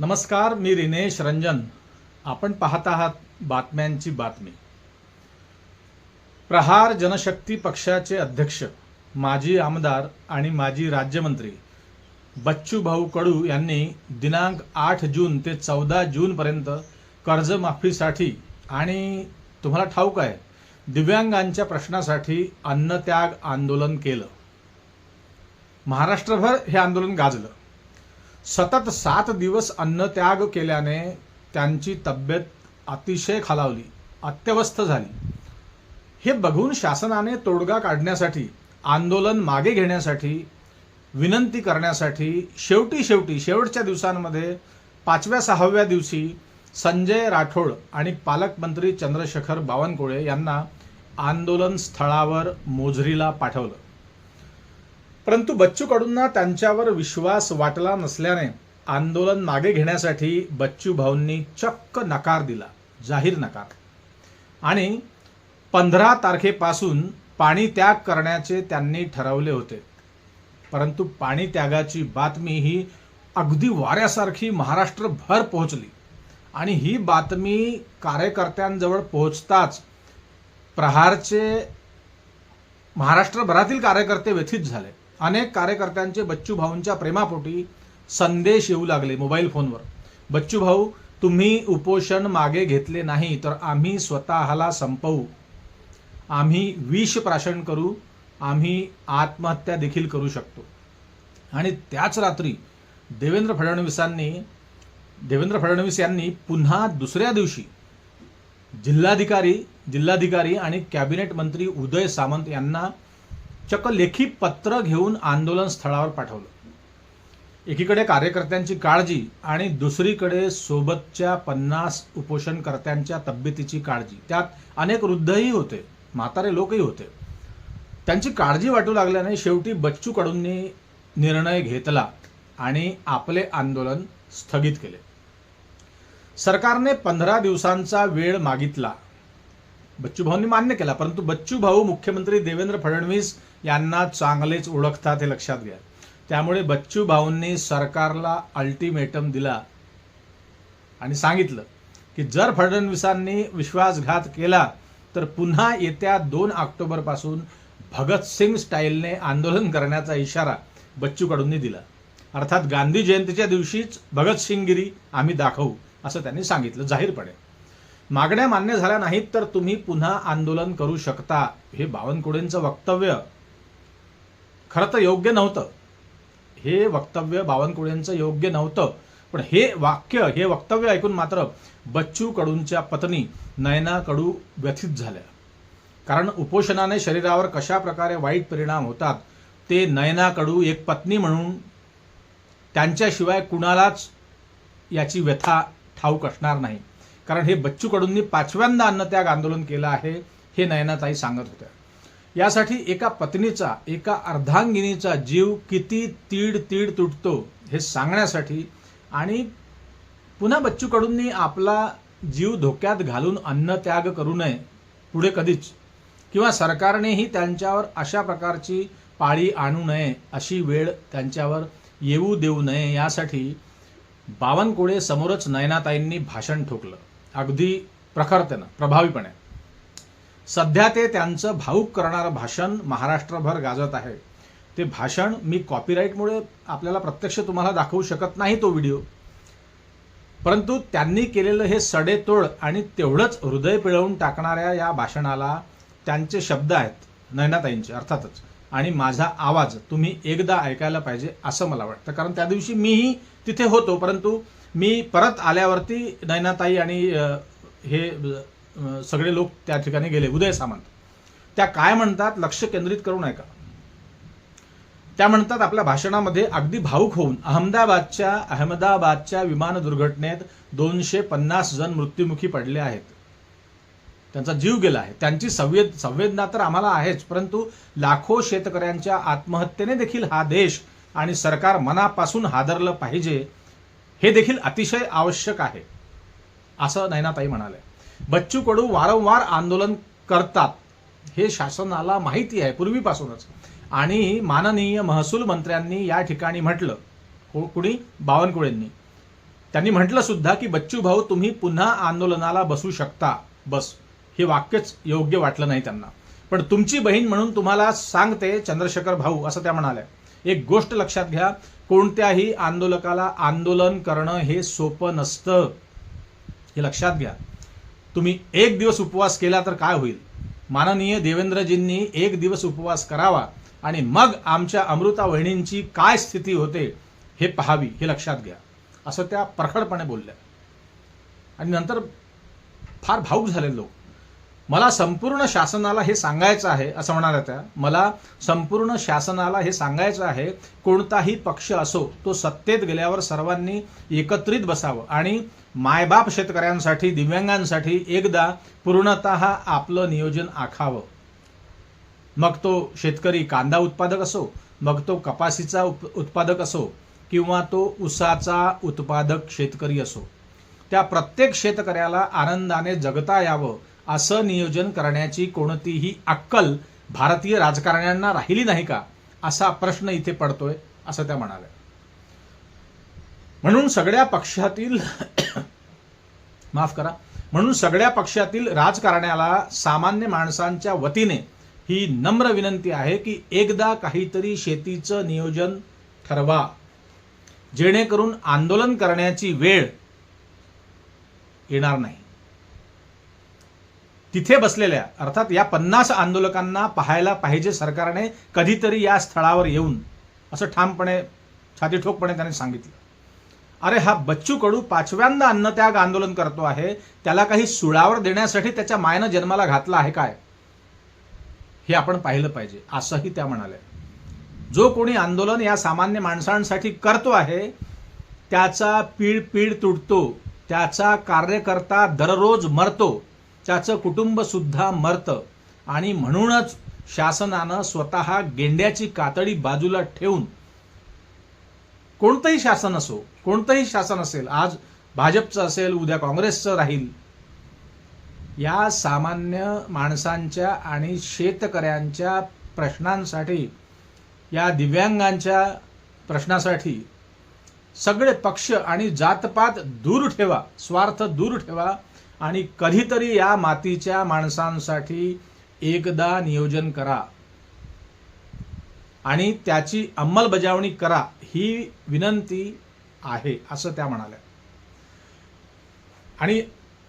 नमस्कार मी रिनेश रंजन. आपण पाहत आहात बातम्यांची बातमी. प्रहार जनशक्ती पक्षाचे अध्यक्ष माजी आमदार आणि माजी राज्यमंत्री बच्चू भाऊ कडू यांनी दिनांक आठ जून ते चौदा जूनपर्यंत कर्जमाफीसाठी आणि तुम्हाला ठाऊक आहे दिव्यांगांच्या प्रश्नासाठी अन्नत्याग आंदोलन केलं. महाराष्ट्रभर हे आंदोलन गाजलं. सतत सात दिवस अन्नत्याग केल्याने त्यांची तब्येत अतिशय खालावली अत्यवस्थ झाली. हे बघून शासनाने तोडगा काढण्यासाठी आंदोलन मागे घेण्यासाठी विनंती करण्यासाठी शेवटी शेवटी शेवटच्या दिवसांमध्ये पाचव्या सहाव्या दिवशी संजय राठोड आणि पालकमंत्री चंद्रशेखर बावनकुळे यांना आंदोलन स्थळावर मोझरीला पाठवलं. परंतु बच्चू कडूंना त्यांच्यावर विश्वास वाटला नसल्याने आंदोलन मागे घेण्यासाठी बच्चू भाऊंनी चक्क नकार दिला जाहीर नकार. आणि पंधरा तारखेपासून पाणी त्याग करण्याचे त्यांनी ठरवले होते. परंतु पाणी त्यागाची बातमी ही अगदी वाऱ्यासारखी महाराष्ट्रभर पोहोचली. आणि ही बातमी कार्यकर्त्यांजवळ पोहोचताच प्रहारचे महाराष्ट्रभरातील कार्यकर्ते व्यथित झाले. अनेक कार्यकर्त्यांचे बच्चू भाऊंच्या प्रेमापोटी संदेश येऊ लागले मोबाईल फोनवर. बच्चू भाऊ तुम्ही उपोषण मागे घेतले नाही तर आम्ही स्वतःला संपवू. आम्ही विष प्राशन करू आम्ही आत्महत्या देखील करू शकतो. आणि त्याच रात्री देवेंद्र फडणवीसांनी देवेंद्र फडणवीस यांनी पुन्हा दुसऱ्या दिवशी जिल्हाधिकारी जिल्हाधिकारी आणि कॅबिनेट मंत्री उदय सामंत यांना चक्क लेखी पत्र घेऊन आंदोलन स्थळावर पाठवलं. एकीकडे कार्यकर्त्यांची काळजी आणि दुसरीकडे सोबतच्या पन्नास उपोषणकर्त्यांच्या तब्येतीची काळजी. त्यात अनेक वृद्धही होते म्हातारे लोकही होते. त्यांची काळजी वाटू लागल्याने शेवटी बच्चू कडूंनी निर्णय घेतला आणि आपले आंदोलन स्थगित केले. सरकारने पंधरा दिवसांचा वेळ मागितला बच्चू भाऊंनी मान्य केला परंतु बच्चू भाऊ मुख्यमंत्री देवेंद्र फडणवीस यांना चांगलेच ओळखतात हे लक्षात घ्या. त्यामुळे बच्चू भाऊंनी सरकारला अल्टिमेटम दिला आणि सांगितलं की जर फडणवीसांनी विश्वासघात केला तर पुन्हा येत्या दोन ऑक्टोबरपासून भगतसिंग स्टाईलने आंदोलन करण्याचा इशारा बच्चू कडूंनी दिला. अर्थात गांधी जयंतीच्या दिवशीच भगतसिंगगिरी आम्ही दाखवू असं त्यांनी सांगितलं जाहीरपणे. मागण्या मान्य झाल्या नाहीत तर तुम्ही पुन्हा आंदोलन करू शकता हे बावनकुळेंचं वक्तव्य. खरं तर योग्य नव्हतं. हे वक्तव्य बावनकुळेंचं योग्य नव्हतं. पण हे वाक्य हे वक्तव्य ऐकून मात्र बच्चू कडूंच्या पत्नी नयना कडू व्यथित झाल्या. कारण उपोषणाने शरीरावर कशा प्रकारे वाईट परिणाम होतात ते नयना कडू एक पत्नी म्हणून त्यांच्याशिवाय कुणालाच याची व्यथा ठाऊक असणार नाही. कारण हे बच्चू कडूंनी पाचव्यांदा अन्नत्याग आंदोलन केलं आहे हे नयनाताई सांगत होत्या. यासाठी एका पत्नीचा एका अर्धांगिनीचा जीव किती तीड तीड तुटतो हे सांगण्यासाठी आणि पुन्हा बच्चू कडूंनी आपला जीव धोक्यात घालून अन्नत्याग करू नये पुढे कधीच. किंवा सरकारनेही त्यांच्यावर अशा प्रकारची पाळी आणू नये अशी वेळ त्यांच्यावर येऊ देऊ नये यासाठी बावनकुळे समोरच नयनाताईंनी भाषण ठोकलं. अगदी प्रखरतेनं प्रभावीपणे. सध्या ते त्यांचं भाऊक करणारं भाषण महाराष्ट्रभर गाजत आहे. ते भाषण मी कॉपीराईटमुळे आपल्याला प्रत्यक्ष तुम्हाला दाखवू शकत नाही तो व्हिडिओ. परंतु त्यांनी केलेलं हे सडेतोड आणि तेवढंच हृदय पिळवून टाकणाऱ्या या भाषणाला त्यांचे शब्द आहेत नयनाताईंचे अर्थातच. आणि माझा आवाज तुम्ही एकदा ऐकायला पाहिजे असं मला वाटतं. कारण त्या दिवशी मीही तिथे होतो परंतु मी परत आल्यावरती नैनाताई आणि हे सगळे लोक त्या ठिकाणी गेले. उदय सामंत. त्या काय म्हणतात लक्ष केंद्रित करून ऐका त्या म्हणतात आपल्या भाषणामध्ये अगदी भाऊक होऊन अहमदाबादच्या अहमदाबादच्या विमान दुर्घटनेत दोनशे पन्नास जण मृत्युमुखी पडले आहेत. त्यांचा जीव गेला आहे. त्यांची संवेद संवेदना तर आम्हाला आहेच परंतु लाखो शेतकऱ्यांच्या आत्महत्येने देखील हा देश आणि सरकार मनापासून हादरलं पाहिजे हे देखील अतिशय आवश्यक आहे असं नैनाताई म्हणाले. बच्चू कडू वारंवार आंदोलन करतात हे शासनाला माहिती आहे पूर्वीपासूनच. आणि माननीय महसूल मंत्र्यांनी या ठिकाणी म्हटलं कुणी? बावनकुळेंनी. त्यांनी म्हटलं सुद्धा की बच्चू भाऊ तुम्ही पुन्हा आंदोलनाला बसू शकता बस. हे वाक्यच योग्य वाटलं नाही त्यांना. पण तुमची बहीण म्हणून तुम्हाला सांगते चंद्रशेखर भाऊ असं त्या म्हणाल्या. एक गोष्ट लक्षात घ्या कोणत्याही आंदोलकाला आंदोलन करणं हे सोपं नसतं. हे लक्षात घ्या. तुम्ही एक दिवस उपवास केला तर काय होईल? माननीय देवेंद्रजींनी एक दिवस उपवास करावा आणि मग आमच्या अमृता वहिनींची काय स्थिती होते हे पहावी हे लक्षात घ्या. असं त्या प्रखडपणे बोलल्या. आणि नंतर फार भाऊक झाले लोक. मला संपूर्ण शासनाला हे सांगायचं आहे असं म्हणाल्या त्या मला संपूर्ण शासनाला हे सांगायचं आहे कोणताही पक्ष असो तो सत्तेत गेल्यावर सर्वांनी एकत्रित बसावं. आणि मायबाप शेतकऱ्यांसाठी दिव्यांगांसाठी एकदा पूर्णत आपलं नियोजन आखावं. मग तो शेतकरी कांदा उत्पादक असो मग तो कपाशीचा उप उत्पादक असो किंवा तो ऊसाचा उत्पादक शेतकरी असो. त्या प्रत्येक शेतकऱ्याला आनंदाने जगता यावं असं नियोजन करण्याची कोणतीही अक्कल भारतीय राजकारण्यांना राहिली नाही का? असा प्रश्न इथे पडतोय असं त्या म्हणाल्या. म्हणून सगळ्या पक्षातील माफ करा. म्हणून सगळ्या पक्षातील राजकारण्याला सामान्य माणसांच्या वतीने ही नम्र विनंती आहे की एकदा काहीतरी शेतीचं नियोजन ठरवा. जेणेकरून आंदोलन करण्याची वेळ येणार नाही. तिथे बसलेल्या अर्थात या पन्नास आंदोलकांना पाहायला पाहिजे सरकारने कधीतरी या स्थळावर येऊन असं ठामपणे छातीठोकपणे त्याने सांगितलं. अरे हा बच्चू कडू पाचव्यांदा अन्नत्याग आंदोलन करतो आहे त्याला काही सुळावर देण्यासाठी त्याच्या मायनं जन्माला घातला आहे काय? हे आपण पाहिलं पाहिजे असंही त्या म्हणाल्या. जो कोणी आंदोलन या सामान्य माणसांसाठी करतो आहे त्याचा पीड पीड तुटतो त्याचा कार्यकर्ता दररोज मरतो त्याचं कुटुंब सुद्धा मरतं. आणि म्हणूनच शासनानं स्वतः गेंड्याची कातडी बाजूला ठेवून कोणतंही शासन असो कोणतंही शासन असेल आज भाजपचं असेल उद्या काँग्रेसचं राहील या सामान्य माणसांच्या आणि शेतकऱ्यांच्या प्रश्नांसाठी या दिव्यांगांच्या प्रश्नासाठी सगळे पक्ष आणि जातपात दूर ठेवा स्वार्थ दूर ठेवा आणि कधीतरी या मातीच्या माणसांसाठी एकदा नियोजन करा. आणि त्याची अंमलबजावणी करा ही विनंती आहे असं त्या म्हणाल्या. आणि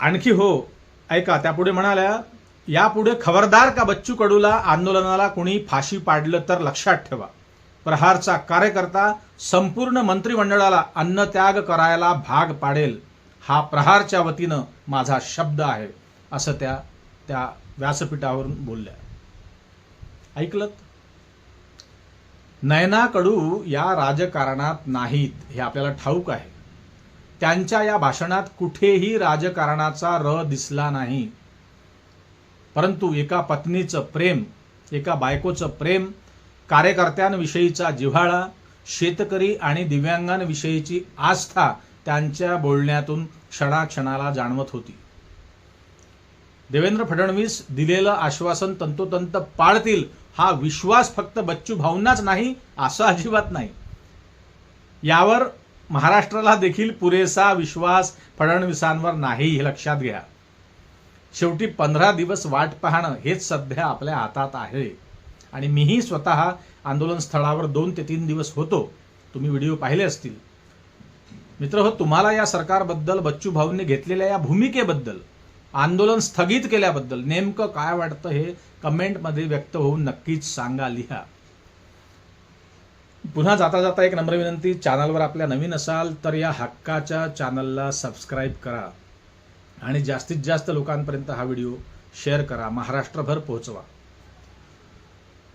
आणखी हो ऐका त्यापुढे म्हणाल्या यापुढे खबरदार का बच्चू कडूला आंदोलनाला कोणी फाशी पाडलं तर लक्षात ठेवा. प्रहारचा कार्यकर्ता संपूर्ण मंत्रिमंडळाला अन्नत्याग करायला भाग पाडेल. हा प्रहारच्या वतीनं माझा शब्द आहे असं त्या त्या व्यासपीठावरून बोलल्या. ऐकलं नयना कडू या राजकारणात नाहीत हे आपल्याला ठाऊक आहे. त्यांच्या या भाषणात कुठेही राजकारणाचा र दिसला नाही. परंतु एका पत्नीचं प्रेम एका बायकोचं प्रेम कार्यकर्त्यांविषयीचा जिव्हाळा शेतकरी आणि दिव्यांगांविषयीची आस्था त्यांच्या बोलण्यातून क्षणाक्षणाला जाणवत होती. देवेंद्र फडणवीस दिलेलं आश्वासन तंतोतंत पाळतील हा विश्वास फक्त बच्चू भाऊंनाच नाही असं अजिबात नाही. यावर महाराष्ट्राला देखील पुरेसा विश्वास फडणवीसांवर नाही हे लक्षात घ्या. शेवटी पंधरा दिवस वाट पाहणं हेच सध्या आपल्या हातात आहे. आणि मीही स्वतः आंदोलन स्थळावर दोन ते तीन दिवस होतो. तुम्ही व्हिडिओ पाहिले असतील. मित्र हो तुम्हाला या सरकारबद्दल बच्चू भाऊंनी घेतलेल्या या भूमिकेबद्दल आंदोलन स्थगित केल्याबद्दल नेमकं काय वाटतं हे कमेंटमध्ये व्यक्त होऊन नक्कीच सांगा लिहा. पुन्हा जाता जाता एक नम्र विनंती चॅनलवर आपल्या नवीन असाल तर या हक्काच्या चॅनलला सबस्क्राईब करा आणि जास्तीत जास्त लोकांपर्यंत हा व्हिडिओ शेअर करा. महाराष्ट्रभर पोहोचवा.